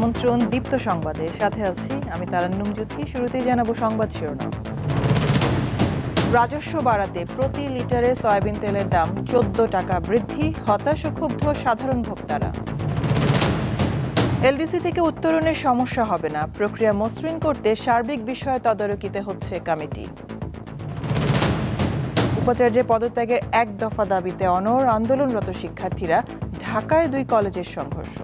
আমন্ত্রণ দীপ্ত সংবাদে। সাথে আছি আমি তারান্নুম জ্যোতি, শুরুতেই জানাব সংবাদ শিরোনাম। রাজস্ব বাড়াতে প্রতি লিটারে সয়াবিন তেলের দাম চোদ্দ টাকা বৃদ্ধি, হতাশ ও ক্ষুব্ধ সাধারণ ভোক্তারা। এলডিসি থেকে উত্তরণের সমস্যা হবে না। প্রক্রিয়া মসৃণ করতে সার্বিক বিষয়ে তদারকিতে হচ্ছে কমিটি। উপাচার্যের পদত্যাগের এক দফা দাবিতে অনর আন্দোলনরত শিক্ষার্থীরা ঢাকায় দুই কলেজের সংঘর্ষ।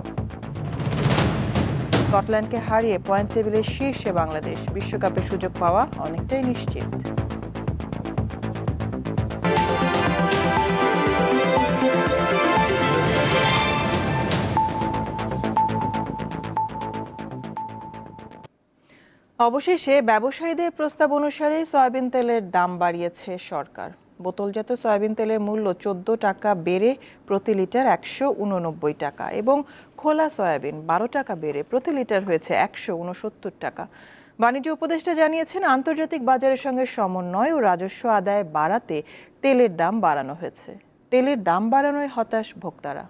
স্কটল্যান্ডকে হারিয়ে পয়েন্ট টেবিলের শীর্ষে বাংলাদেশ। বিশ্বকাপের সুযোগ পাওয়া অনেকটাই নিশ্চিত। অবশেষে ব্যবসায়ীদের প্রস্তাব অনুসারে সয়াবিন তেলের দাম বাড়িয়েছে সরকার। বোতলজাত সয়াবিন তেলের মূল্য চোদ্দ টাকা বেড়ে প্রতি লিটার একশো উননব্বই টাকা এবং খোলা সয়াবিন বারো টাকা বেড়ে প্রতি লিটার হয়েছে একশো উনসত্তর টাকা। বাণিজ্য উপদেষ্টা জানিয়েছেন, আন্তর্জাতিক বাজারের সঙ্গে সমন্বয় ও রাজস্ব আদায় বাড়াতে তেলের দাম বাড়ানো হয়েছে। তেলের দাম বাড়ানোয় হতাশ ভোক্তারা।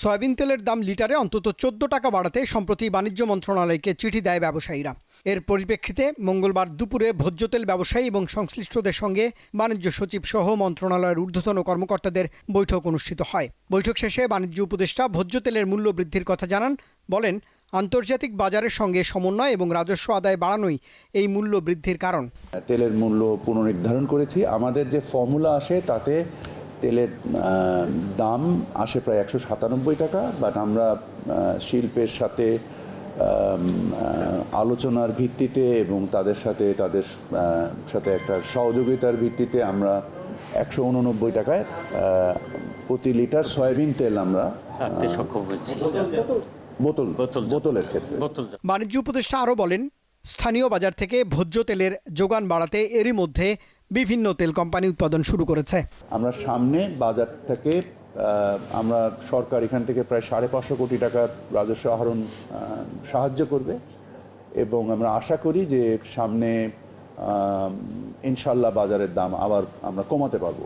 সয়াবিন তেলের দাম লিটারে অন্তত চোদ্দ টাকা বাড়াতে সম্প্রতি বাণিজ্য মন্ত্রণালয়কে চিঠি দেয় ব্যবসায়ীরা। এর পরিপ্রেক্ষিতে মঙ্গলবার দুপুরে ভোজ্য তেল ব্যবসায়ী এবং সংশ্লিষ্টদের সঙ্গে বাণিজ্য সচিব সহ মন্ত্রণালয়ের ঊর্ধ্বতন কর্মকর্তাদের বৈঠক অনুষ্ঠিত হয়। বৈঠক শেষে বাণিজ্য উপদেষ্টা ভোজ্য তেলের মূল্য বৃদ্ধির কথা জানান, বলেন, আন্তর্জাতিক বাজারের সঙ্গে সমন্বয় এবং রাজস্ব আদায় বাড়ানোই এই মূল্য বৃদ্ধির কারণ। তেলের মূল্য পুনর্নির্ধারণ করেছি। আমাদের যে ফর্মুলা আসে তাতে তেলের দাম আসে প্রায় একশো সাতানব্বই টাকা, বাট আমরা শিল্পের সাথে আলোচনার ভিত্তিতে এবং তাদের সাথে তাদের সাথে একটা সহযোগিতার ভিত্তিতে আমরা একশো উননব্বই টাকায় প্রতি লিটার সয়াবিন তেল আমরা রাখতে বোতল বোতলের ক্ষেত্রে। বাণিজ্য উপদেষ্টা আরও বলেন স্থানীয় বাজার থেকে ভোজ্য তেলের যোগান বাড়াতে এরই মধ্যে বিভিন্ন তেল কোম্পানি উৎপাদন শুরু করেছে। আমরা সামনে বাজারটাকে আহ, আমরা সরকার এখান থেকে প্রায় সাড়ে পাঁচশো কোটি টাকার রাজস্ব আহরণ সাহায্য করবে এবং আমরা আশা করি যে সামনে ইনশাল্লাহ বাজারের দাম আবার আমরা কমাতে পারব।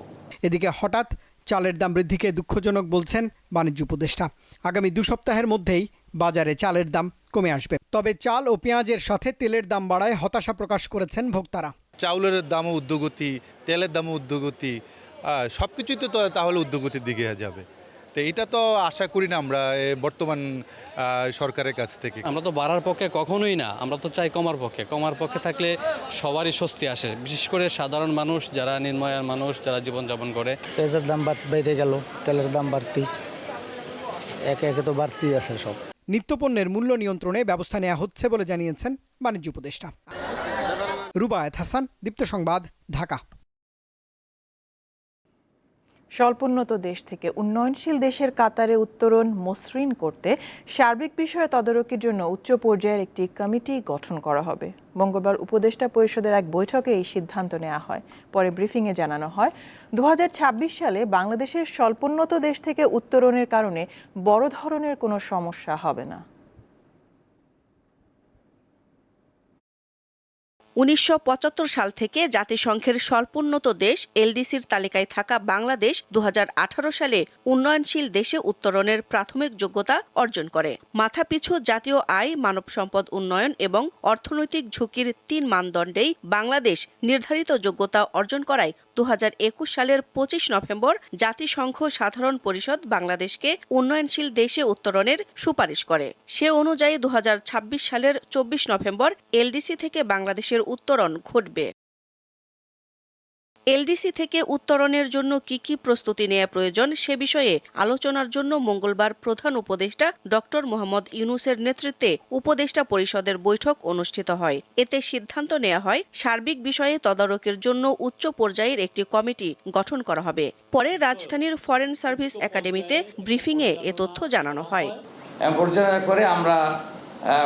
এদিকে হঠাৎ চালের দাম বৃদ্ধিকে দুঃখজনক বলছেন বাণিজ্য উপদেষ্টা। আগামী দু সপ্তাহের মধ্যেই বাজারে চালের দাম কমে আসবে। তবে চাল ও পেঁয়াজের সাথে তেলের দাম বাড়ায় হতাশা প্রকাশ করেছেন ভোক্তারা। চাউলের দামও উদ্যোগতি তেলের দামও উদ্যোগতি সব কিছুই তো তাহলে উদ্যোগতির দিকে যাবে। তো এটা তো আশা করি না আমরা এ, বর্তমান আহ, সরকারের কাছ থেকে। আমরা তো বাড়ার পক্ষে কখনোই না আমরা তো চাই কমার পক্ষে। কমার পক্ষে থাকলে সবারই স্বস্তি আসে বিশেষ করে সাধারণ মানুষ যারা নির্ময়ার মানুষ যারা জীবনযাপন করে। পেঁয়াজের দাম বাড়- বেড়ে গেল তেলের দাম বাড়তি। একে একে তো বাড়তি আছে সব। নিত্যপণ্যের মূল্য নিয়ন্ত্রণে ব্যবস্থা নেওয়া হচ্ছে বলে জানিয়েছেন বাণিজ্য উপদেষ্টা। রুবায়ত হাসান দীপ্ত সংবাদ ঢাকা। স্বল্পোন্নত দেশ থেকে উন্নয়নশীল দেশের কাতারে উত্তরণ মসৃণ করতে সার্বিক বিষয়ে তদারকির জন্য উচ্চ পর্যায়ের একটি কমিটি গঠন করা হবে। মঙ্গলবার উপদেষ্টা পরিষদের এক বৈঠকে এই সিদ্ধান্ত নেওয়া হয়। পরে ব্রিফিংয়ে জানানো হয় দু হাজার ছাব্বিশ সালে বাংলাদেশের স্বল্পোন্নত দেশ থেকে উত্তরণের কারণে বড় ধরনের কোনো সমস্যা হবে না। উনিশশো পঁচাত্তর সাল থেকে জাতিসংঘের স্বল্পোন্নত দেশ এলডিসির তালিকায় থাকা বাংলাদেশ দু হাজার আঠারো সালে উন্নয়নশীল দেশে উত্তরণের প্রাথমিক যোগ্যতা অর্জন করে। মাথাপিছু জাতীয় আয় মানব সম্পদ উন্নয়ন এবং অর্থনৈতিক ঝুঁকির তিন মানদণ্ডেই বাংলাদেশ নির্ধারিত যোগ্যতা অর্জন করায় দুহাজার একুশ সালের পঁচিশ নভেম্বর জাতিসংঘ সাধারণ পরিষদ বাংলাদেশকে উন্নয়নশীল দেশে উত্তরণের সুপারিশ করে। সে অনুযায়ী দুহাজার ছাব্বিশ সালের চব্বিশ নভেম্বর এলডিসি থেকে বাংলাদেশের উত্তরণ ঘটবে। এলডিসি থেকে উত্তরণের জন্য কি কি প্রস্তুতি নেওয়া প্রয়োজন সে বিষয়ে আলোচনার জন্য মঙ্গলবার প্রধান উপদেষ্টা ডক্টর মোহাম্মদ ইউনুসের নেতৃত্বে উপদেষ্টা পরিষদের বৈঠক অনুষ্ঠিত হয়। এতে সিদ্ধান্ত নেওয়া হয়, সার্বিক বিষয়ে তদারকির জন্য উচ্চ পর্যায়ের একটি কমিটি গঠন করা হবে। পরে রাজধানীর ফরেন সার্ভিস একাডেমিতে ব্রিফিংয়ে এ তথ্য জানানো হয়। পর্যালোচনা করে আমরা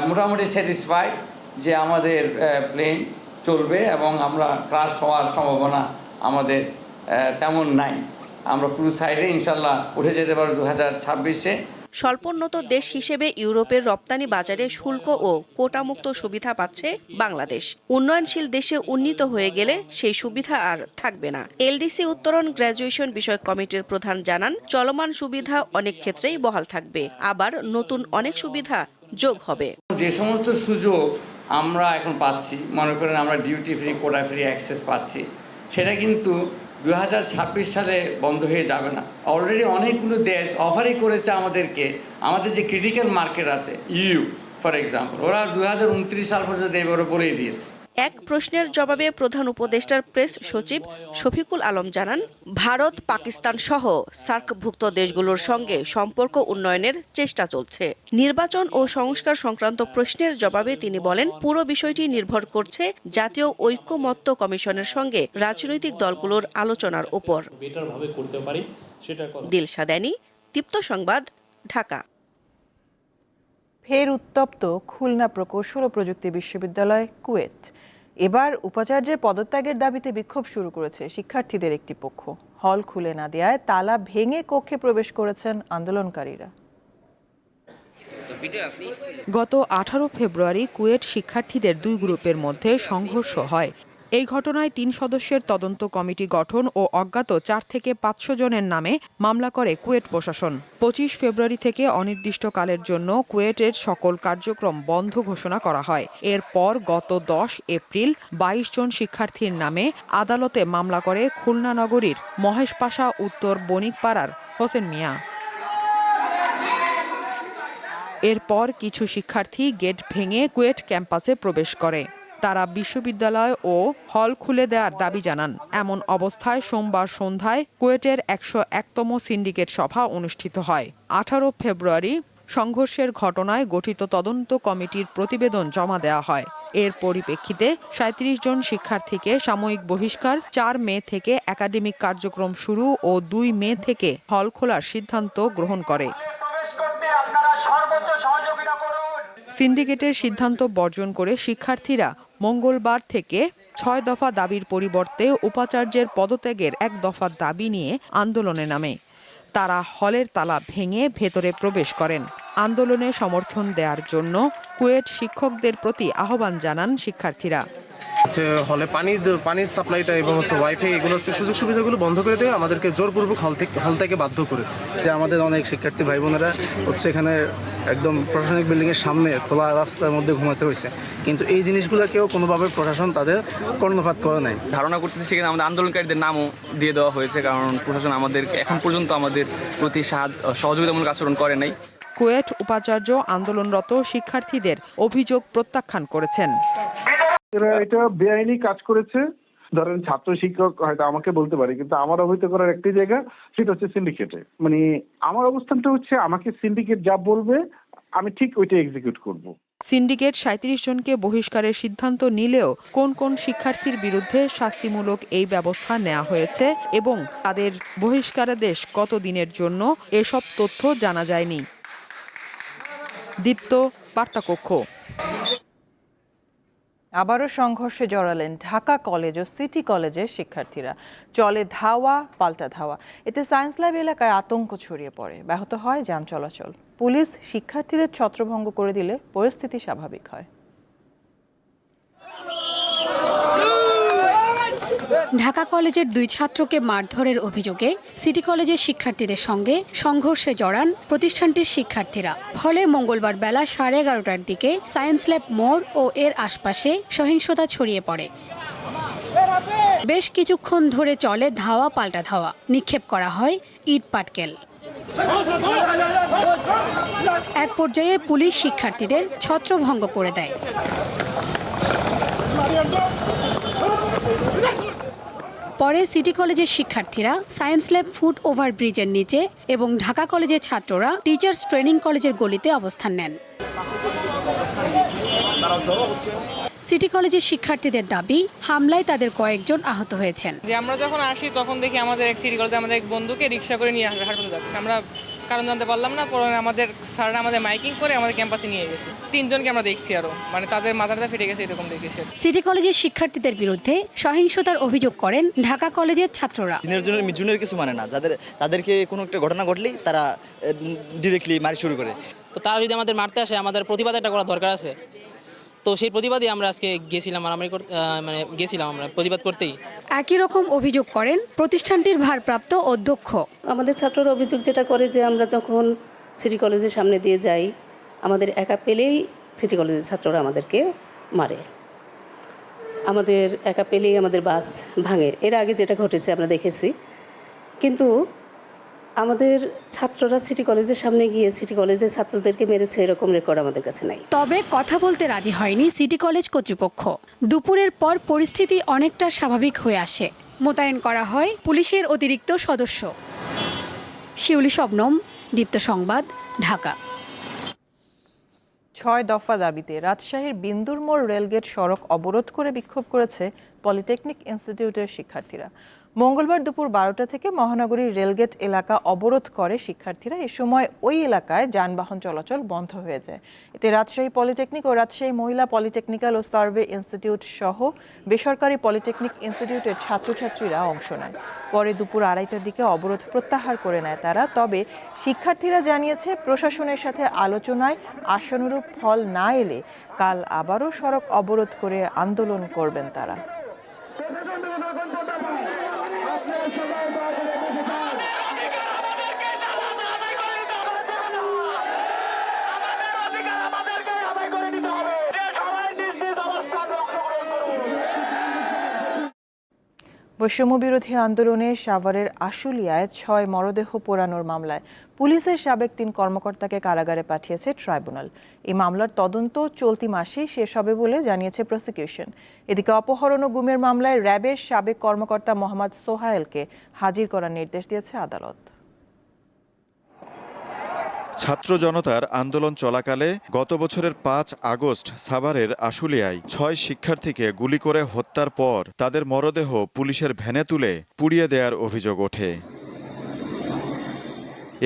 মোটামুটি স্যাটিসফাই যে আমাদের প্লেন চলবে এবং আমরা ক্রাশ হওয়ার সম্ভাবনা আমাদের তেমন নাই। আমরা ক্রুজ সাইডে ইনশাল্লাহ উঠে যেতে পারব দু হাজার ছাব্বিশে। স্বল্পোন্নত দেশ হিসেবে ইউরোপের রপ্তানি বাজারে শুল্ক ও কোটামুক্ত সুবিধা পাচ্ছে বাংলাদেশ। উন্নয়নশীল দেশে উন্নীত হয়ে গেলে সেই সুবিধা আর থাকবে না। এলডিসি উত্তরণ গ্র্যাজুয়েশন বিষয়ক কমিটির প্রধান জানান চলমান সুবিধা অনেক ক্ষেত্রেই বহাল থাকবে। আবার নতুন অনেক সুবিধা যোগ হবে। যে সমস্ত সুযোগ আমরা এখন পাচ্ছি মনে করেন আমরা duty free quota free access পাচ্ছি সেটা কিন্তু দু হাজার ছাব্বিশ সালে বন্ধ হয়ে যাবে না। অলরেডি অনেকগুলো দেশ অফারই করেছে আমাদেরকে। আমাদের যে ক্রিটিক্যাল মার্কেট আছে ইউ ফর এক্সাম্পল ওরা দু হাজার উনত্রিশ সাল পর্যন্ত এবারে বলেই দিয়েছে। এক প্রশ্নের জবাবে প্রধান উপদেষ্টার প্রেস সচিব শফিকুল আলম জানান ভারত পাকিস্তান সহ সার্কভুক্ত দেশগুলোর সঙ্গে সম্পর্ক উন্নয়নের চেষ্টা চলছে। নির্বাচন ও সংস্কার সংক্রান্ত প্রশ্নের জবাবে তিনি বলেন পুরো বিষয়টি নির্ভর করছে জাতীয় ঐক্যমত্য কমিশনের সঙ্গে রাজনৈতিক দলগুলোর আলোচনার উপর। বেটারভাবে করতে পারি সেটার কথা। দিলশা দেনি দীপ্ত সংবাদ ঢাকা। ফের উত্তপ্ত খুলনা প্রকৌশল ও প্রযুক্তি বিশ্ববিদ্যালয় কুয়েট এবার উপাচার্যের পদত্যাগের দাবিতে বিক্ষোভ শুরু করেছে শিক্ষার্থীদের একটি পক্ষ। হল খুলে না দেওয়ায় তালা ভেঙে কক্ষে প্রবেশ করেছেন আন্দোলনকারীরা। গত আঠারো ফেব্রুয়ারি কুয়েট শিক্ষার্থীদের দুই গ্রুপের মধ্যে সংঘর্ষ হয়। এই ঘটনায় তিন সদস্যের তদন্ত কমিটি গঠন ও অজ্ঞাত চার থেকে পাঁচশো জনের নামে মামলা করে কুয়েট প্রশাসন। পঁচিশ ফেব্রুয়ারি থেকে অনির্দিষ্টকালের জন্য কুয়েটের সকল কার্যক্রম বন্ধ ঘোষণা করা হয়। এরপর গত দশ এপ্রিল বাইশ জন শিক্ষার্থীর নামে আদালতে মামলা করে খুলনা নগরীর মহেশপাশা উত্তর বণিকপাড়ার হোসেন মিয়া। এরপর কিছু শিক্ষার্থী গেট ভেঙে কুয়েট ক্যাম্পাসে প্রবেশ করে। তারা বিশ্ববিদ্যালয় ও হল খুলে দেওয়ার দাবি জানান। এমন অবস্থায় সোমবার সন্ধ্যায় কুয়েটের একশো একতম সিন্ডিকেট সভা অনুষ্ঠিত হয়। আঠারো ফেব্রুয়ারি সংঘর্ষের ঘটনায় গঠিত তদন্ত কমিটির প্রতিবেদন জমা দেওয়া হয়। এর পরিপ্রেক্ষিতে সাঁত্রিশ জন শিক্ষার্থীকে সাময়িক বহিষ্কার, চার মে থেকে একাডেমিক কার্যক্রম শুরু ও দুই মে থেকে হল খোলার সিদ্ধান্ত গ্রহণ করে। সিন্ডিকেটের সিদ্ধান্ত বর্জন করে শিক্ষার্থীরা মঙ্গলবার থেকে ছয় দফা দাবির পরিবর্তে উপাচার্যের পদত্যাগের এক দফা দাবি নিয়ে আন্দোলনে নামে। তারা হলের তালা ভেঙে ভেতরে প্রবেশ করেন। আন্দোলনে সমর্থন দেওয়ার জন্য কুয়েট শিক্ষকদের প্রতি আহ্বান জানান শিক্ষার্থীরা। হচ্ছে হলে পানি পানির সাপ্লাইটা এবং হচ্ছে ওয়াইফাই এগুলো হচ্ছে সুযোগ সুবিধাগুলো বন্ধ করে দিয়ে আমাদেরকে জোরপূর্বক হল থেকে হল থেকে বাধ্য করেছে। যে আমাদের অনেক শিক্ষার্থী ভাই বোনেরা হচ্ছে এখানে একদম প্রশাসনিক বিল্ডিংয়ের সামনে খোলা রাস্তার মধ্যে ঘুমাতে হয়েছে। কিন্তু এই জিনিসগুলোকেও কোনোভাবে প্রশাসন তাদের কর্ণপাত করে নাই। ধারণা করতেছি সেখানে আমাদের আন্দোলনকারীদের নামও দিয়ে দেওয়া হয়েছে কারণ প্রশাসন আমাদের এখন পর্যন্ত আমাদের প্রতি সাহায্য সহযোগিতামূলক আচরণ করে নাই। কুয়েট উপাচার্য আন্দোলনরত শিক্ষার্থীদের অভিযোগ প্রত্যাখ্যান করেছেন। এরা এটা বেআইনি কাজ করেছে। ধরেন ছাত্র শিক্ষক হয়তো আমাকে বলতে পারে, কিন্তু আমার অবহিত করার একটি জায়গা সেটা হচ্ছে সিন্ডিকেটে মানে আমার অবস্থানটা হচ্ছে আমাকে সিন্ডিকেট যা বলবে, আমি ঠিক ওইটা এক্সিকিউট করব। সিন্ডিকেট সাঁত্রিশ জনকে বহিষ্কারের সিদ্ধান্ত নিলেও কোন কোন শিক্ষার্থীর বিরুদ্ধে শাস্তিমূলক এই ব্যবস্থা নেওয়া হয়েছে এবং তাদের বহিষ্কারাদেশ কত দিনের জন্য এসব তথ্য জানা যায়নি। দীপ্ত বার্তাকক্ষ আবারও সংঘর্ষে জড়ালেন ঢাকা কলেজ ও সিটি কলেজের শিক্ষার্থীরা। চলে ধাওয়া, পাল্টা ধাওয়া। এতে সায়েন্স ল্যাব এলাকায় আতঙ্ক ছড়িয়ে পড়ে। ব্যাহত হয় যান চলাচল। পুলিশ শিক্ষার্থীদের ছত্রভঙ্গ করে দিলে পরিস্থিতি স্বাভাবিক হয়। ঢাকা কলেজের দুই ছাত্রকে মারধরের অভিযোগে সিটি কলেজের শিক্ষার্থীদের সঙ্গে সংঘর্ষে জড়ান প্রতিষ্ঠানটির শিক্ষার্থীরা। ফলে মঙ্গলবার বেলা সাড়ে এগারোটার দিকে সায়েন্স ল্যাব মোড় ও এর আশপাশে সহিংসতা ছড়িয়ে পড়ে। বেশ কিছুক্ষণ ধরে চলে ধাওয়া পাল্টা ধাওয়া। নিক্ষেপ করা হয় ইট পাটকেল। এক পর্যায়ে পুলিশ শিক্ষার্থীদের ছত্রভঙ্গ করে দেয়। পরে সিটি কলেজের শিক্ষার্থীরা সায়েন্স ল্যাব ফুট ওভার ব্রিজের নিচে এবং ঢাকা কলেজের ছাত্ররা টিচার্স ট্রেনিং কলেজের গলিতে অবস্থান নেন। সিটি কলেজের শিক্ষার্থীদের দাবি, হামলায় তাদের কয়েকজন আহত হয়েছেন। আমরা যখন আসি, তখন দেখি আমাদের এক সিটি কলেজে আমাদের এক বন্ধুকে রিক্সা করে নিয়ে হাসপাতালে যাচ্ছে। আমরা কারণ জানতে পারলাম না পরে আমাদের স্যাররা আমাদের মাইকিং করে আমাদের ক্যাম্পাসে নিয়ে গেছে। তিনজনকে আমরা দেখছি আরও মানে তাদের মাথাটা ফেটে গেছে এরকম দেখেছি সিটি কলেজের শিক্ষার্থীদের বিরুদ্ধে সহিংসতার অভিযোগ করেন ঢাকা কলেজের ছাত্ররা। দিনের জন্য জুনের কিছু মানে না যাদের তাদেরকে কোনো একটা ঘটনা ঘটলেই তারা ডিরেক্টলি মারি শুরু করে। তো তারা যদি আমাদের মারতে আসে আমাদের প্রতিবাদ একটা করা দরকার আছে। তো সেই প্রতিবাদে আমরা আজকে গেছিলাম মারামারি করতে মানে গেছিলাম আমরা প্রতিবাদ করতেই। একই রকম অভিযোগ করেন প্রতিষ্ঠানটির ভারপ্রাপ্ত অধ্যক্ষ। আমাদের ছাত্ররা অভিযোগ যেটা করে যে আমরা যখন সিটি কলেজের সামনে দিয়ে যাই আমাদের একা পেলেই সিটি কলেজের ছাত্ররা আমাদেরকে মারে। আমাদের একা পেলেই আমাদের বাস ভাঙে। এর আগে যেটা ঘটেছে আমরা দেখেছি। কিন্তু আমাদের ছাত্ররা সিটি কলেজের সামনে গিয়ে সিটি কলেজের ছাত্রদেরকে মেরেছে এরকম রেকর্ড আমাদের কাছে নাই। তবে কথা বলতে রাজি হয়নি সিটি কলেজ কর্তৃপক্ষ। দুপুরের পর পরিস্থিতি অনেকটা স্বাভাবিক হয়ে আসে। মোতায়েন করা হয় পুলিশের অতিরিক্ত সদস্য। শিউলি শবনম দীপ্ত সংবাদ ঢাকা। ছয় দফা দাবিতে রাজশাহীর বিন্দুর মোড় রেলগেট সড়ক অবরোধ করে বিক্ষোভ করেছে পলিটেকনিক ইনস্টিটিউটের শিক্ষার্থীরা। মঙ্গলবার দুপুর বারোটা থেকে মহানগরীর রেলগেট এলাকা অবরোধ করে শিক্ষার্থীরা। এ সময় ওই এলাকায় যানবাহন চলাচল বন্ধ হয়ে যায়। এতে রাজশাহী পলিটেকনিক ও রাজশাহী মহিলা পলিটেকনিক্যাল ও সার্ভে ইনস্টিটিউট সহ বেসরকারি পলিটেকনিক ইনস্টিটিউটের ছাত্রছাত্রীরা অংশ নেন পরে দুপুর আড়াইটার দিকে অবরোধ প্রত্যাহার করে নেয় তারা। তবে শিক্ষার্থীরা জানিয়েছে, প্রশাসনের সাথে আলোচনায় আশানুরূপ ফল না এলে কাল আবারও সড়ক অবরোধ করে আন্দোলন করবেন তারা। বৈষম্য বিরোধী আন্দোলনে সাভারের আশুলিয়ায় ছয় মরদেহ পোড়ানোর মামলায় পুলিশের সাবেক তিন কর্মকর্তাকে কারাগারে পাঠিয়েছে ট্রাইব্যুনাল। এই মামলার তদন্ত চলতি মাসেই শেষ হবে বলে জানিয়েছে প্রসিকিউশন। এদিকে অপহরণ ও গুমের মামলায় র্যাবের সাবেক কর্মকর্তা মোহাম্মদ সোহায়েলকে হাজির করার নির্দেশ দিয়েছে আদালত। ছাত্র জনতার আন্দোলন চলাকালে গত বছরের পাঁচ আগস্ট সাভারের আশুলিয়ায় ছয় শিক্ষার্থীকে গুলি করে হত্যার পর তাদের মরদেহ পুলিশের ভ্যানে তুলে পুড়িয়ে দেয়ার অভিযোগ ওঠে।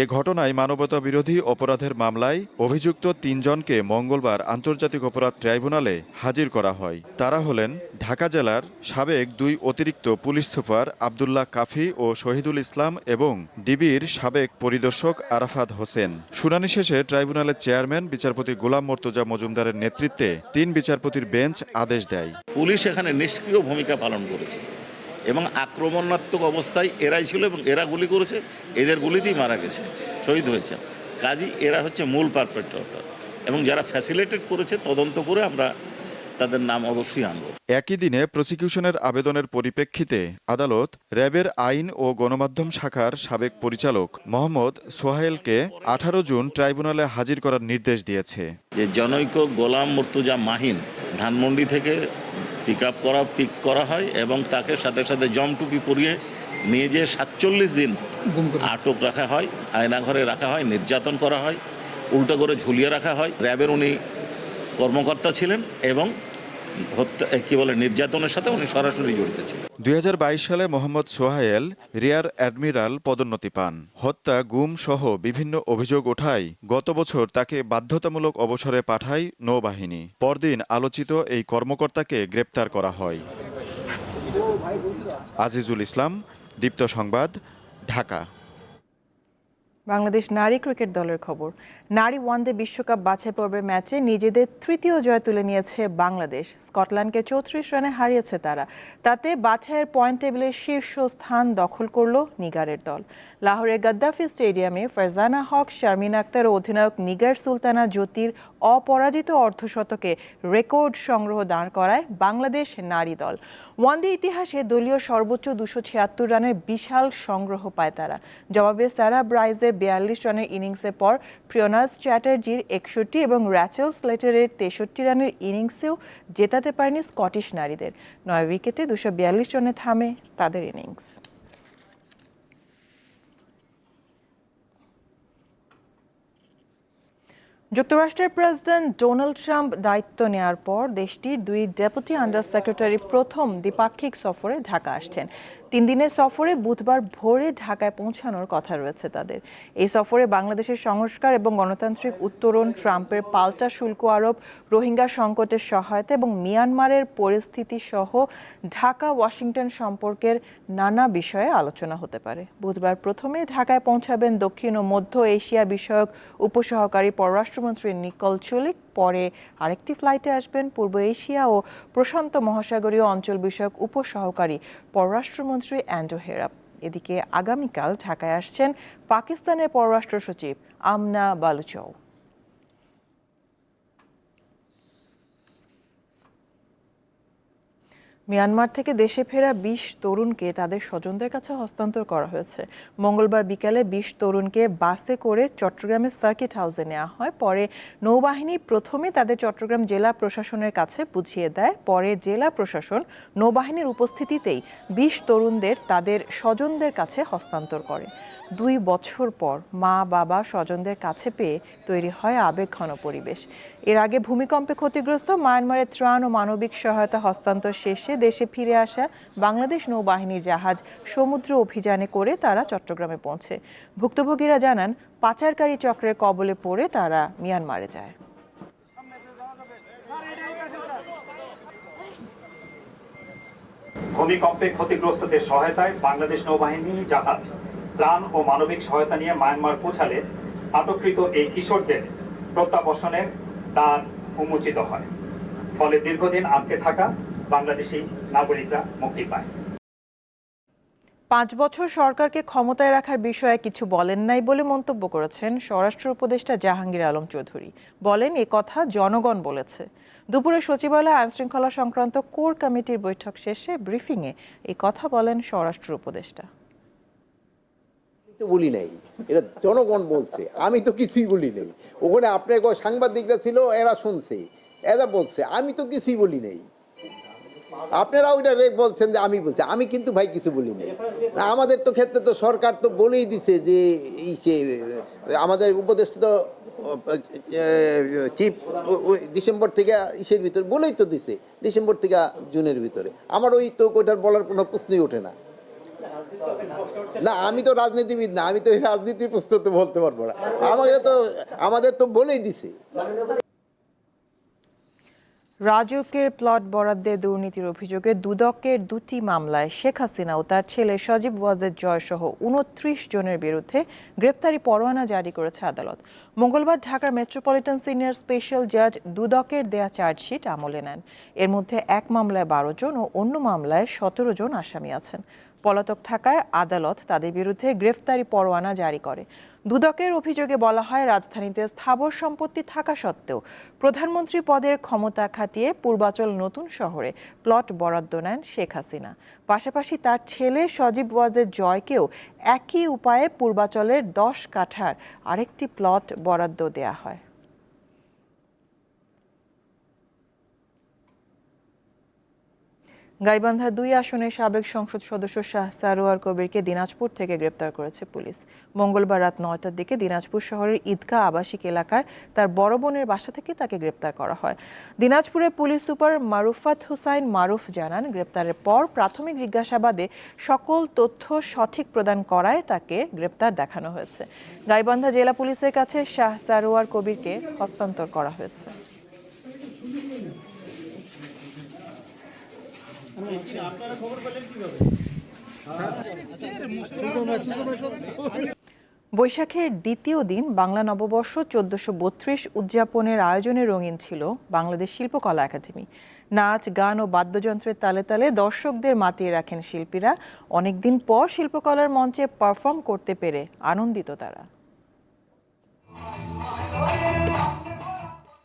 এ ঘটনায় মানবতা বিরোধী অপরাধের মামলায় অভিযুক্ত তিনজনকে মঙ্গলবার আন্তর্জাতিক অপরাধ ট্রাইব্যুনালে হাজির করা হয়। তারা হলেন ঢাকা জেলার সাবেক দুই অতিরিক্ত পুলিশ সুপার আবদুল্লাহ কাফি ও শহীদুল ইসলাম এবং ডিবির সাবেক পরিদর্শক আরাফাত হোসেন। শুনানি শেষে ট্রাইব্যুনালের চেয়ারম্যান বিচারপতি গোলাম মর্তজা মজুমদারের নেতৃত্বে তিন বিচারপতির বেঞ্চ আদেশ দেয়। পুলিশ এখানে নিষ্ক্রিয় ভূমিকা পালন করেছে। এবং আক্রমণাত্মক অবস্থায় এরাই ছিল এবং এরা গুলি করেছে এদের গুলিতেই মারা গেছে শহীদ হয়েছে। কাজী এরা হচ্ছে মূল পারপেটর এবং যারা ফ্যাসিলিটেট করেছে তদন্ত করে আমরা তাদের নাম অবশ্যই আনব। একই দিনে প্রসিকিউশনের আবেদনের পরিপ্রেক্ষিতে আদালত র্যাবের আইন ও গণমাধ্যম শাখার সাবেক পরিচালক মোহাম্মদ সোহাইলকে আঠারো জুন ট্রাইব্যুনালে হাজির করার নির্দেশ দিয়েছে। যে জনৈক গোলাম মর্তুজা মাহিন ধানমন্ডি থেকে পিক আপ করা পিক করা হয় এবং তাকে সাথে সাথে জমটুপি পরিয়ে নিয়ে যেয়ে সাতচল্লিশ দিন আটক রাখা হয় আয়নাঘরে রাখা হয় নির্যাতন করা হয় উল্টো করে ঝুলিয়ে রাখা হয়। র্যাবের উনি কর্মকর্তা ছিলেন এবং হত্যা কি বলে, নির্যাতনের সাথে উনি সরাসরি জড়িত ছিলেন। দুই হাজার বাইশ সালে মোহাম্মদ সোহায়েল রিয়ার অ্যাডমিরাল পদোন্নতি পান। হত্যা, গুম সহ বিভিন্ন অভিযোগ ওঠায় গত বছর তাকে বাধ্যতামূলক অবসরে পাঠায় নৌবাহিনী। পরদিন আলোচিত এই কর্মকর্তাকে গ্রেপ্তার করা হয়। আজিজুল ইসলাম, দীপ্ত সংবাদ, ঢাকা। বাংলাদেশ নারী ক্রিকেট দলের খবর। নারী ওয়ানডে বিশ্বকাপ বাছাই পর্বের ম্যাচে নিজেদের তৃতীয় জয় তুলে নিয়েছে বাংলাদেশ। স্কটল্যান্ডকে চৌত্রিশ রানে হারিয়েছে তারা। তাতে বাছাইয়ের পয়েন্ট টেবিলের শীর্ষ স্থান দখল করল নিগারের দল। লাহোরের গাদ্দাফি স্টেডিয়ামে ফারজানা হক, শারমিন আক্তার ও অধিনায়ক নিগার সুলতানা জ্যোতির অপরাজিত অর্ধশতকে রেকর্ড সংগ্রহ দাঁড় করায় বাংলাদেশ নারী দল। ওয়ানডে ইতিহাসে দলীয় সর্বোচ্চ দুশো ছিয়াত্তর রানের বিশাল সংগ্রহ পায় তারা। জবাবে সারা ব্রাইজের বিয়াল্লিশ রানের ইনিংসের পর প্রিয়নাস চ্যাটার্জির একষট্টি এবং র্যাচেল স্লেটারের তেষট্টি রানের ইনিংসেও জেতাতে পারেনি স্কটিশ নারীদের। নয় উইকেটে দুশো বিয়াল্লিশ রানে থামে তাদের ইনিংস। যুক্তরাষ্ট্রের প্রেসিডেন্ট ডোনাল্ড ট্রাম্প দায়িত্ব নেয়ার পর দেশটির দুই ডেপুটি আন্ডার সেক্রেটারি প্রথম দ্বিপাক্ষিক সফরে ঢাকা আসছেন। তিন দিনের সফরে বুধবার ভোরে ঢাকায় পৌঁছানোর কথা রয়েছে তাদের। এই সফরে বাংলাদেশের সংস্কার এবং গণতান্ত্রিক উত্তরণ, ট্রাম্পের পাল্টা শুল্ক আরোপ, রোহিঙ্গা সংকটের সহায়তা এবং মিয়ানমারের পরিস্থিতি সহ ঢাকা, ওয়াশিংটন সম্পর্কের নানা বিষয়ে আলোচনা হতে পারে। বুধবার প্রথমে ঢাকায় পৌঁছাবেন দক্ষিণ ও মধ্য এশিয়া বিষয়ক উপসহকারী পররাষ্ট্রমন্ত্রী নিকল চুলিক। পরে আরেকটি ফ্লাইটে আসবেন পূর্ব এশিয়া ও প্রশান্ত মহাসাগরীয় অঞ্চল বিষয়ক উপসহকারী পররাষ্ট্রমন্ত্রী অ্যান্ড্রু হেরাপ। এদিকে আগামীকাল ঢাকায় আসছেন পাকিস্তানের পররাষ্ট্র সচিব আমনা বালুচৌ। মিয়ানমার থেকে দেশে ফেরা বিশ তরুণকে তাদের স্বজনদের কাছে হস্তান্তর করা হয়েছে। মঙ্গলবার বিকালে বিশ তরুণকে বাসে করে চট্টগ্রামের সার্কিট হাউসে নেওয়া হয়। পরে নৌবাহিনী প্রথমে তাদের চট্টগ্রাম জেলা প্রশাসনের কাছে বুঝিয়ে দেয়। পরে জেলা প্রশাসন নৌবাহিনীর উপস্থিতিতেই বিশ তরুণদের তাদের স্বজনদের কাছে হস্তান্তর করে। দুই বছর পর মা বাবা স্বজনদের কাছে পেয়ে তৈরি হয় আবেগঘন পরিবেশ। এর আগে ভূমিকম্পে ক্ষতিগ্রস্ত মায়ানমারের ত্রাণ ও মানবিক সহায়তা হস্তান্তর শেষে দেশে ফিরে আসা বাংলাদেশ নৌবাহিনীর জাহাজ সমুদ্র অভিযানে করে তারা চট্টগ্রামে পৌঁছে। ভুক্তভোগীরা জানান, পাচারকারী চক্রের কবলে পড়ে তারা মিয়ানমারে যায়। ভূমিকম্পে ক্ষতিগ্রস্তদের সহায়তায় বাংলাদেশ নৌবাহিনী জাহাজ, ত্রাণ ও মানবিক সহায়তা নিয়ে মায়ানমার পৌঁছালে আটককৃত এই কিশোরদের প্রত্যাবর্ষণের দ্বার উন্মোচিত হয়। ফলে দীর্ঘদিন আটকে থাকা বাংলাদেশি নাগরিকরা মুক্তি পায়। পাঁচ বছর সরকারকে ক্ষমতায় রাখার বিষয়ে কিছু বলেন নাই বলে মন্তব্য করেছেন স্বরাষ্ট্র উপদেষ্টা জাহাঙ্গীর আলম চৌধুরী। বলেন, এ কথা জনগণ বলেছে। দুপুরে সচিবালয় আইনশৃঙ্খলা সংক্রান্ত কোর কমিটির বৈঠক শেষে ব্রিফিংয়ে এই কথা বলেন স্বরাষ্ট্র উপদেষ্টা। তো বলি নাই। এটা জনগণ বলছে, আমি তো কিছুই বলি নাই। ওখানে আপনার সাংবাদিকরা ছিল, এরা শুনছে, এরা বলছে, আমি তো কিছুই বলি নাই। আপনারা ওইটা রেক বলছেন যে আমি বলছি, আমি কিন্তু ভাই কিছু বলি নাই। আমাদের তো ক্ষেত্রে তো সরকার তো বলেই দিছে যে এই সে আমাদের উপদেষ্টা তো চিফ ডিসেম্বর থেকে ইসের ভিতরে বলেই তো দিছে, ডিসেম্বর থেকে জুনের ভিতরে। আমার ওই তো ওইটার বলার কোনো প্রশ্নই ওঠে না। না, আমি তো রাজনীতিবিদ না, আমি তো এই রাজনীতির প্রশ্ন তো বলতে পারব না। আমাকে তো, আমাদের তো বলেই দিছে। রাজকের প্লট বরাদ্দে দুর্নীতির অভিযোগে দুদকের দুটি মামলায় শেখ হাসিনা ও তার ছেলে সজীব ওয়াজেদ জয় সহ উনত্রিশ জনের বিরুদ্ধে গ্রেপ্তারি পরোয়ানা জারি করেছে আদালত। মঙ্গলবার ঢাকার মেট্রোপলিটন সিনিয়র স্পেশাল জাজ দুদকের দেয়া চার্জশিট আমলে নেন। এর মধ্যে এক মামলায় বারো জন ও অন্য মামলায় সতেরো জন আসামি আছেন। পলাতক থাকায় আদালত তাদের বিরুদ্ধে গ্রেফতারি পরোয়ানা জারি করে। দুদকের অভিযোগে বলা হয়, রাজধানীতে স্থাবর সম্পত্তি থাকা সত্ত্বেও প্রধানমন্ত্রী পদের ক্ষমতা খাটিয়ে পূর্বাচল নতুন শহরে প্লট বরাদ্দ নেন শেখ হাসিনা। পাশাপাশি তার ছেলে সজীব ওয়াজের জয়কেও একই উপায়ে পূর্বাচলের দশ কাঠার আরেকটি প্লট বরাদ্দ দেয়া হয়। গাইবান্ধা দুই আসনের সাবেক সংসদ সদস্য শাহ সারোয়ার কবিরকে দিনাজপুর থেকে গ্রেপ্তার করেছে পুলিশ। মঙ্গলবার রাত নয়টার দিকে দিনাজপুর শহরের ঈদগাহ আবাসিক এলাকায় তার বড় বোনের বাসা থেকে তাকে গ্রেপ্তার করা হয়। দিনাজপুরের পুলিশ সুপার মারুফাত হুসাইন মারুফ জানান, গ্রেপ্তারের পর প্রাথমিক জিজ্ঞাসাবাদে সকল তথ্য সঠিক প্রদান করায় তাকে গ্রেপ্তার দেখানো হয়েছে। গাইবান্ধা জেলা পুলিশের কাছে শাহ সারোয়ার কবিরকে হস্তান্তর করা হয়েছে। বৈশাখের দ্বিতীয় দিন বাংলা নববর্ষ চোদ্দশো বত্রিশ উদযাপনের আয়োজনে রঙিন ছিল বাংলাদেশ শিল্পকলা একাডেমি। নাচ, গান ও বাদ্যযন্ত্রের তালে তালে দর্শকদের মাতিয়ে রাখেন শিল্পীরা। অনেকদিন পর শিল্পকলার মঞ্চে পারফর্ম করতে পেরে আনন্দিত তারা।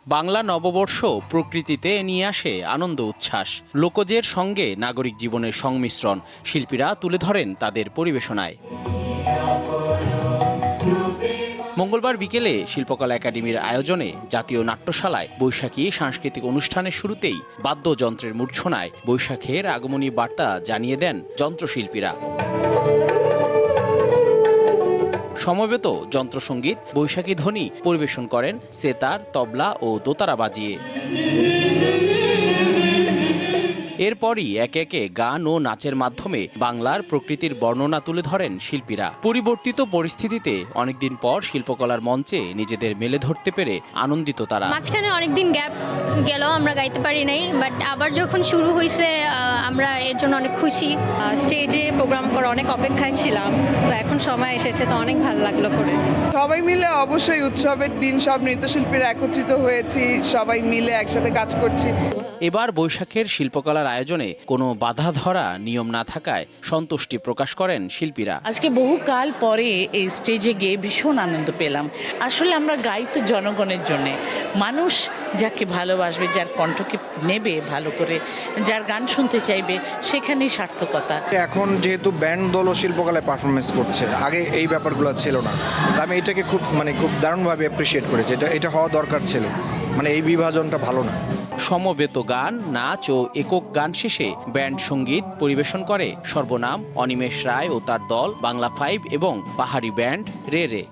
বাংলা নববর্ষ প্রকৃতিতে নিয়ে আসে আনন্দ উচ্ছ্বাস। লোকজের সঙ্গে নাগরিক জীবনের সংমিশ্রণ। শিল্পীরা তুলে ধরেন তাদের পরিবেশনায়। মঙ্গলবার বিকেলে শিল্পকলা একাডেমির আয়োজনে জাতীয় নাট্যশালায় বৈশাখী সাংস্কৃতিক অনুষ্ঠানের শুরুতেই বাদ্যযন্ত্রের মূর্ছনায় বৈশাখের আগমনী বার্তা জানিয়ে দেন যন্ত্রশিল্পীরা। সমবেত যন্ত্রসঙ্গীত বৈশাখী ধ্বনি পরিবেশন করেন সেতার তবলা ও দোতারা বাজিয়ে। এরপরই একে একে গান ও নাচের মাধ্যমে বাংলার প্রকৃতির বর্ণনা তুলে ধরেন শিল্পীরা। পরিবর্তিত পরিস্থিতিতে অনেকদিন পর শিল্পকলার মঞ্চে নিজেদের মেলে ধরতে পেরে আনন্দিত তারা। মাঝখানে অনেকদিন গ্যাপ গেল আমরা গাইতে পারি নাই বাট আবার যখন শুরু হয়েছে আমরা এর জন্য অনেক খুশি। স্টেজে প্রোগ্রাম করা অনেক অপেক্ষায় ছিলাম তো এখন সময় এসেছে তো অনেক ভালো লাগল করে। সবাই মিলে অবশ্যই উৎসবের দিন সব নৃত্যশিল্পীরা একত্রিত হয়েছি সবাই মিলে একসাথে কাজ করছি। এবার বৈশাখের শিল্পকলার আয়োজনে কোনো বাধা ধরা নিয়ম না থাকায় সন্তুষ্টি প্রকাশ করেন শিল্পীরা। আজকে বহুকাল পরে এই স্টেজে গিয়ে ভীষণ আনন্দ পেলাম। আসলে আমরা গাই তো জনগণের জন্যে। মানুষ যাকে ভালোবাসবে যার কণ্ঠকে নেবে ভালো করে যার গান শুনতে চাইবে সেখানেই সার্থকতা। এখন যেহেতু ব্যান্ড দল ও শিল্পকলায় পারফরমেন্স করছে আগে এই ব্যাপারগুলো ছিল না। আমি এটাকে খুব মানে খুব দারুণভাবে অ্যাপ্রিসিয়েট করেছি। এটা এটা হওয়া দরকার ছিল। মানে এই বিভাজনটা ভালো না। সমবেত গান, নাচ ও একক গান শেষে ব্যান্ড সংগীত পরিবেশন করে। সর্বনাম অনিমেষ রায় ও তার দল বাংলা ফাইভ এবং পাহাড়ি ব্যান্ড রে রে।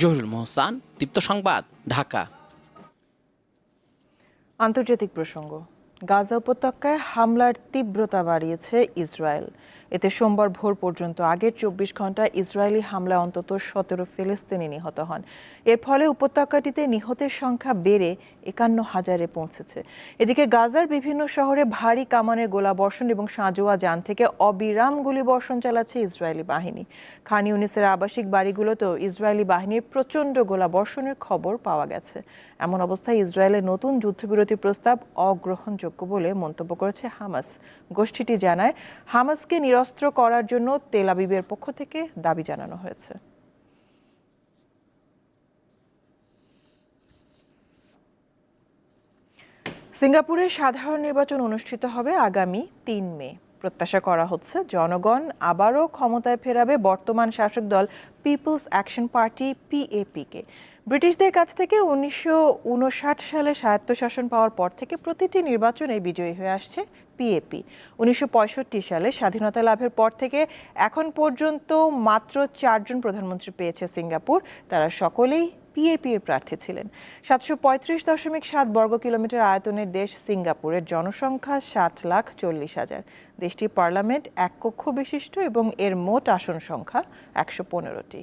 জহিরুল মোহসান দীপ্ত সংবাদ, ঢাকা। আন্তর্জাতিক প্রসঙ্গ। গাজা উপত্যকায় হামলার তীব্রতা বাড়িয়েছে ইসরায়েল। এতে সোমবার ভোর পর্যন্ত আগের চব্বিশ ঘণ্টা ইসরায়েলি হামলায় অন্তত সতেরো ফিলিস্তিনি নিহত হন। এর ফলে উপত্যকাটিতে নিহতের সংখ্যা বেড়ে একান্ন হাজারে পৌঁছেছে। এদিকে গাজার বিভিন্ন শহরে ভারী কামানের গোলাবর্ষণ এবং সাঁজোয়া যান থেকে অবিরাম গুলিবর্ষণ চালাচ্ছে ইসরায়েলি বাহিনী। খান ইউনিসের আবাসিক বাড়িগুলোতেও ইসরায়েলি বাহিনীর প্রচণ্ড গোলাবর্ষণের খবর পাওয়া গেছে। এমন অবস্থায় ইসরায়েলের নতুন যুদ্ধবিরতি প্রস্তাব অগ্রহণযোগ্য বলে মন্তব্য করেছে হামাস। গোষ্ঠীটি জানায়, হামাসকে নিরস্ত্র করার জন্য তেল আবিবের পক্ষ থেকে দাবি জানানো হয়েছে। সিঙ্গাপুরে সাধারণ নির্বাচন অনুষ্ঠিত হবে আগামী তিন মে। প্রত্যাশা করা হচ্ছে জনগণ আবারও ক্ষমতায় ফেরাবে বর্তমান শাসক দল পিপলস অ্যাকশন পার্টি, পিএপিকে। ব্রিটিশদের কাছ থেকে উনিশশো উনষাট সালে স্বায়ত্তশাসন পাওয়ার পর থেকে প্রতিটি নির্বাচনে বিজয়ী হয়ে আসছে পিএপি। উনিশশো সালে স্বাধীনতা লাভের পর থেকে এখন পর্যন্ত মাত্র চারজন প্রধানমন্ত্রী পেয়েছে সিঙ্গাপুর। তারা সকলেই পিএপি এর প্রার্থী ছিলেন। সাতশো পঁয়ত্রিশ দশমিক সাত বর্গ কিলোমিটার আয়তনের দেশ সিঙ্গাপুরের জনসংখ্যা ষাট লাখ চল্লিশ হাজার। দেশটির পার্লামেন্ট এক কক্ষ বিশিষ্ট এবং এর মোট আসন সংখ্যা একশো পনেরোটি।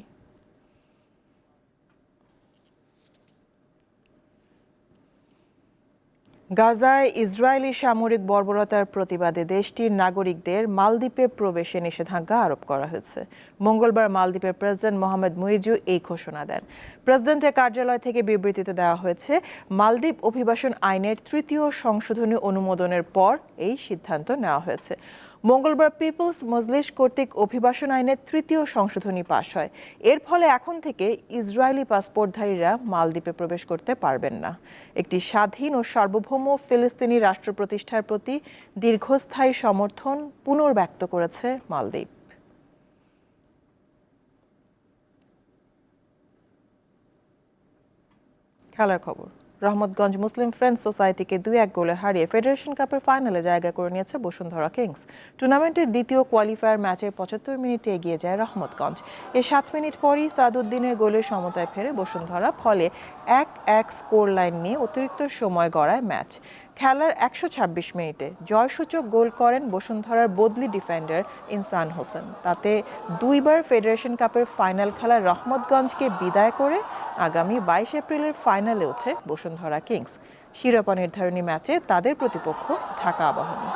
গাজায় ইসরায়েলি সামরিক বর্বরতার প্রতিবাদে দেশটির নাগরিকদের মালদ্বীপে প্রবেশে নিষেধাজ্ঞা আরোপ করা হয়েছে। মঙ্গলবার মালদ্বীপের প্রেসিডেন্ট মোহাম্মদ মুইজু এই ঘোষণা দেন। প্রেসিডেন্টের কার্যালয় থেকে বিবৃতিতে দেওয়া হয়েছে, মালদ্বীপ অভিবাসন আইনের তৃতীয় সংশোধনী অনুমোদনের পর এই সিদ্ধান্ত নেওয়া হয়েছে। মঙ্গলবার পিপলস মজলিস কর্তৃক অভিবাসন আইনের তৃতীয় সংশোধনী পাশ হয়। এর ফলে এখন থেকে ইসরায়েলি পাসপোর্টধারীরা মালদ্বীপে প্রবেশ করতে পারবেন না। একটি স্বাধীন ও সার্বভৌম ফিলিস্তিনি রাষ্ট্র প্রতিষ্ঠার প্রতি দীর্ঘস্থায়ী সমর্থন পুনর্ব্যক্ত করেছে মালদ্বীপ। খেলার খবর। রহমতগঞ্জ মুসলিম ফ্রেন্ডস সোসাইটিকে দুই এক গোলে হারিয়ে ফেডারেশন কাপের ফাইনালে জায়গা করে নিয়েছে বসুন্ধরা কিংস। টুর্নামেন্টের দ্বিতীয় কোয়ালিফায়ার ম্যাচের পঁচাত্তর মিনিটে এগিয়ে যায় রহমতগঞ্জ। এর সাত মিনিট পরই সাদুদ্দিনের গোলে সমতায় ফেরে বসুন্ধরা, ফলে এক এক স্কোর লাইন নিয়ে অতিরিক্ত সময় গড়ায় ম্যাচ। খেলার একশো ছাব্বিশ মিনিটে জয়সূচক গোল করেন বসুন্ধরার বদলি ডিফেন্ডার ইনসান হোসেন। তাতে দুইবার ফেডারেশন কাপের ফাইনাল খেলা রহমতগঞ্জকে বিদায় করে আগামী বাইশ এপ্রিলের ফাইনালে ওঠে বসুন্ধরা কিংস। শিরোপা নির্ধারণী ম্যাচে তাদের প্রতিপক্ষ ঢাকা আবাহনী।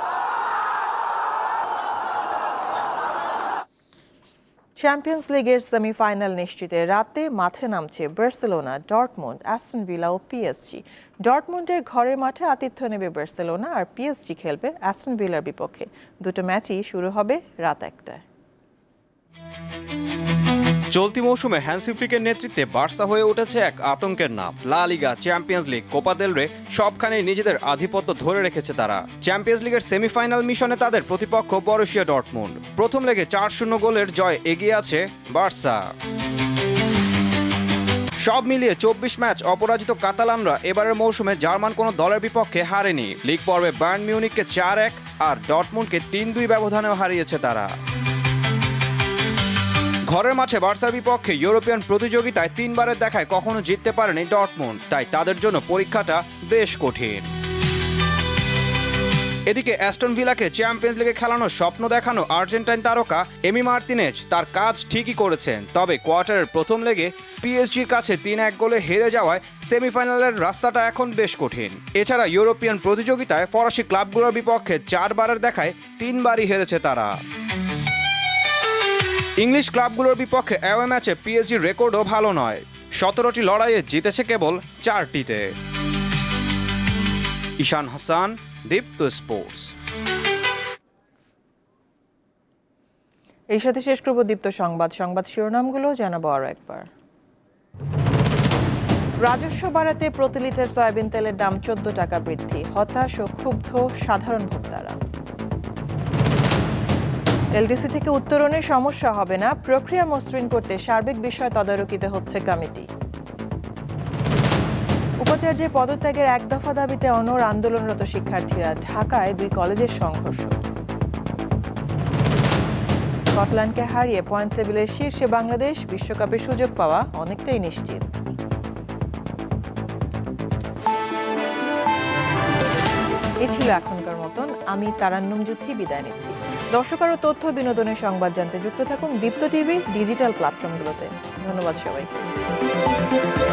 চ্যাম্পিয়ন্স লিগের সেমিফাইনাল নিশ্চিতে রাতে মাঠে নামছে বার্সেলোনা, ডর্টমুন্ড, অ্যাস্টন ভিলা ও পিএসজি। ডর্টমুন্ডের ঘরের মাঠে আতিথ্য নেবে বার্সেলোনা আর পিএসজি খেলবে অ্যাস্টন ভিলার বিপক্ষে। দুটো ম্যাচই শুরু হবে রাত একটায়। চলতি মৌসুমে হ্যান্সি ফ্লিকের নেতৃত্বে বার্সা হয়ে উঠেছে এক আতঙ্কের নাম। La Liga, Champions League, Copa del Rey, সবখানেই নিজেদের আধিপত্য ধরে রেখেছে তারা। চ্যাম্পিয়ন্স লিগের সেমিফাইনাল মিশনে তাদের প্রতিপক্ষ বরুশিয়া ডটমুন্ড প্রথম লেগে চার শূন্য গোলের জয় এগিয়ে আছে বার্সা। সব মিলিয়ে চব্বিশ ম্যাচ অপরাজিত কাতালানরা এবারের মৌসুমে জার্মান কোনো দলের বিপক্ষে হারেনি। লিগ পর্বে বার্ন মিউনিককে চার এক আর ডটমুন্ডকে তিন দুই ব্যবধানেও হারিয়েছে তারা। ঘরের মাঠে বার্সার বিপক্ষে ইউরোপিয়ান প্রতিযোগিতায় তিনবারের দেখায় কখনো জিততে পারেনি ডটমুন্ড তাই তাদের জন্য পরীক্ষাটা বেশ কঠিন। এদিকে অ্যাস্টন ভিলাকে চ্যাম্পিয়ন্স লিগে খেলানোর স্বপ্ন দেখানো আর্জেন্টাইন তারকা এমি মার্তিনেজ তার কাজ ঠিকই করেছেন, তবে কোয়ার্টারের প্রথম লেগে পিএসজির কাছে তিন এক গোলে হেরে যাওয়ায় সেমিফাইনালের রাস্তাটা এখন বেশ কঠিন। এছাড়া ইউরোপিয়ান প্রতিযোগিতায় ফরাসি ক্লাবগুলোর বিপক্ষে চারবারের দেখায় তিনবারই হেরেছে তারা। ইংলিশ ক্লাবগুলোর বিপক্ষে অ্যাওয়ে ম্যাচে পিএসজির রেকর্ডও ভালো নয়। সতেরোটি লড়াইয়ে জিতেছে কেবল চারটিতে। ঈশান হাসান, দীপ্ত স্পোর্টস। এই সাথে শেষ করব দীপ্ত সংবাদ। সংবাদ শিরোনামগুলো জানাব আরও একবার। রাজস্ব বাড়াতে প্রতি লিটার সয়াবিন তেলের দাম চোদ্দ টাকা বৃদ্ধি। হতাশ ও ক্ষুব্ধ সাধারণ ভোক্তারা। এলডিসি থেকে উত্তরণের সমস্যা হবে না, প্রক্রিয়া মসৃণ করতে সার্বিক বিষয় তদারকিতে হচ্ছে কমিটি। উপাচার্যের পদত্যাগের এক দফা দাবিতে অনর আন্দোলনরত শিক্ষার্থীরা ঢাকায় দুই কলেজের সংঘর্ষ। স্কটল্যান্ডকে হারিয়ে পয়েন্ট টেবিলের শীর্ষে বাংলাদেশ বিশ্বকাপে সুযোগ পাওয়া অনেকটাই নিশ্চিত। এ ছিল এখনকার মতন, আমি তারান্নুম জুথি বিদায় নিচ্ছি। দর্শক আরও তথ্য বিনোদনের সংবাদ জানতে যুক্ত থাকুন দীপ্ত টিভি ডিজিটাল প্ল্যাটফর্মগুলোতে। ধন্যবাদ সবাইকে।